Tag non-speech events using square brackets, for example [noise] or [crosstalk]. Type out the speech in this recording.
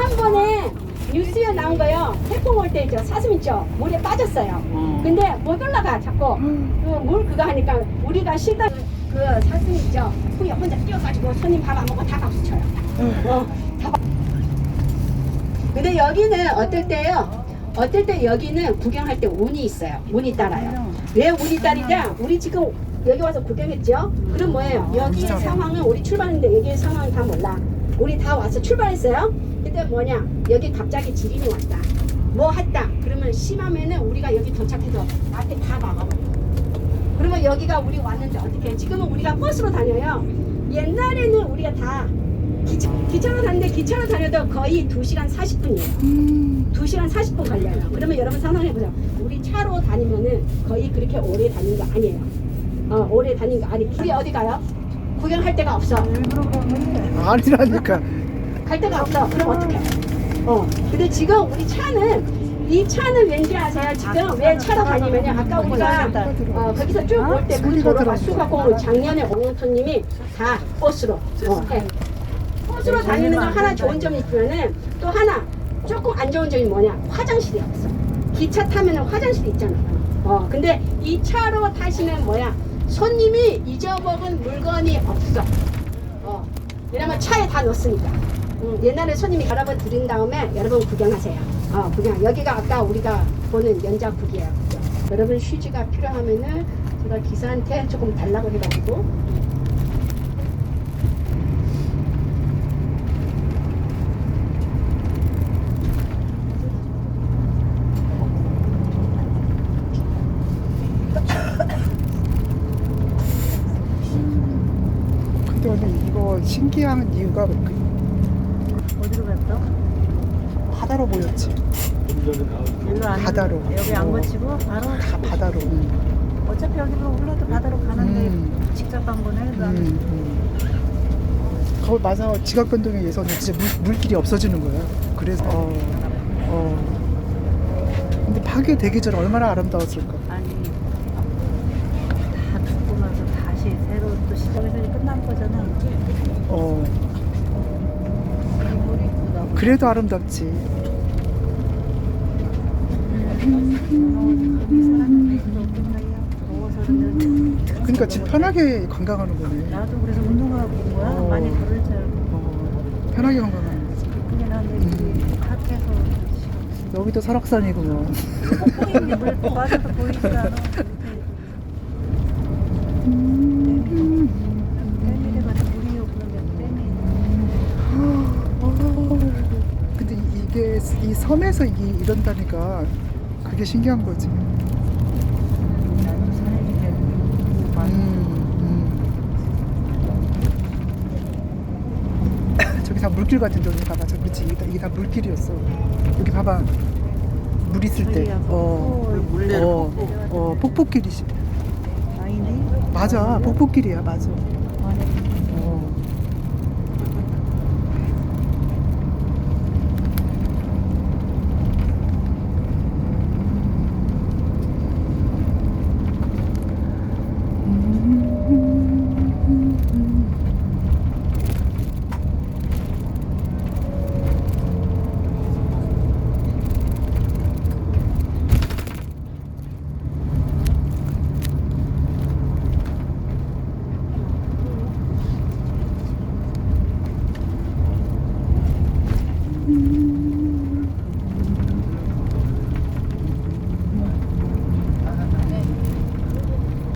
한 번에 뉴스에 나온 거요. 태풍 올 때 있죠. 사슴 있죠. 물에 빠졌어요. 어. 근데 못 올라가 자꾸 그 물 그거 하니까 우리가 쉬다 그 사슴 있죠. 풍에 혼자 뛰어가지고 손님 밥 안 먹고 다 박수 쳐요. 어, 다 박- 근데 여기는 어떨 때요? 어떨 때 여기는 구경할 때 운이 있어요. 운이 따라요. 왜 운이 따르냐? 우리 지금 여기 와서 구경했죠? 그럼 뭐예요? 여기의 진짜요? 상황은 우리 출발했는데 여기의 상황은 다 몰라. 우리 다 와서 출발했어요. 근데 뭐냐? 여기 갑자기 지진이 왔다. 뭐 했다. 그러면 심하면은 우리가 여기 도착해서 앞에 다 막아버려. 그러면 여기가 우리 왔는데 어떻게? 해? 지금은 우리가 버스로 다녀요. 옛날에는 우리가 다 기차, 기차로 다니는데 기차로 다녀도 거의 2시간 40분이에요. 음. 2시간 40분 걸려요. 그러면 여러분 상상해보세요. 우리 차로 다니면은 거의 그렇게 오래 다니는 거 아니에요. 어, 오래 다니는 거 아니. 우리 어디 가요? 구경할 데가 없어. 아니라니까. 갈 데가 없어. 그럼 어떡해? 어. 근데 지금 우리 차는 이 차는 왠지 아세요? 지금 왜 차로 다니면요? 아까 우리가 어, 거기서 쭉 올 때 그 도로가 들어가지고. 수가공으로 작년에 옹호토님이 다 버스로 어, 해. 버스로 다니는 건 하나 좋은 점이 있지만은 또 하나 조금 안 좋은 점이 뭐냐? 화장실이 없어. 기차 타면은 화장실이 있잖아. 어, 근데 이 차로 타시면 뭐야? 손님이 잊어먹은 물건이 없어. 어, 왜냐면 차에 다 넣었으니까. 음, 옛날에 손님이 여러 번 드린 다음에 여러분 구경하세요. 어, 구경. 여기가 아까 우리가 보는 연작국이에요. 그죠? 여러분 휴지가 필요하면은 제가 기사한테 조금 달라고 해가지고. 오늘 이거 신기한 이유가 그 어디로 갔어? 바다로 보였지. 일로 안 바다로. 여기 안 어. 거치고 바로 다 바다로. 음. 어차피 여기로 올라도 바다로 가는데 음. 직접 간 거네. 음. 나는 음. 거기 맞아. 지각 변동에 의해서는 진짜 물, 물길이 없어지는 거야. 그래서 어. 어. 근데 파괴되기 전에 얼마나 아름다웠을까. 아니 다 죽고 나서 다시 시작해서 끝난 거잖아. 어. 그래도 아름답지. 그러니까 집 편하게 관광하는 거네. 나도 그래서 운동하고 온 거야. 어. 많이 걸을 줄 알고. 어. 편하게 관광하는 거지. 근데 음. 여기 핫해서 여기도 설악산이구먼. 폭포인데 물 빠져도 보이지도 않아. 댐 [laughs] 댐이 근데 이- 이게 이 섬에서 이, 이런다니까 그게 신기한 거지. 음, 음. [laughs] 저기 다 물길 같은데 여기 봐봐. 저 그렇지 이게 다, 이게 다 물길이었어. 여기 봐봐. 물 있을 때. 어. 어, 어, 폭포길이지. 아니네. 맞아. 폭포길이야. 맞아.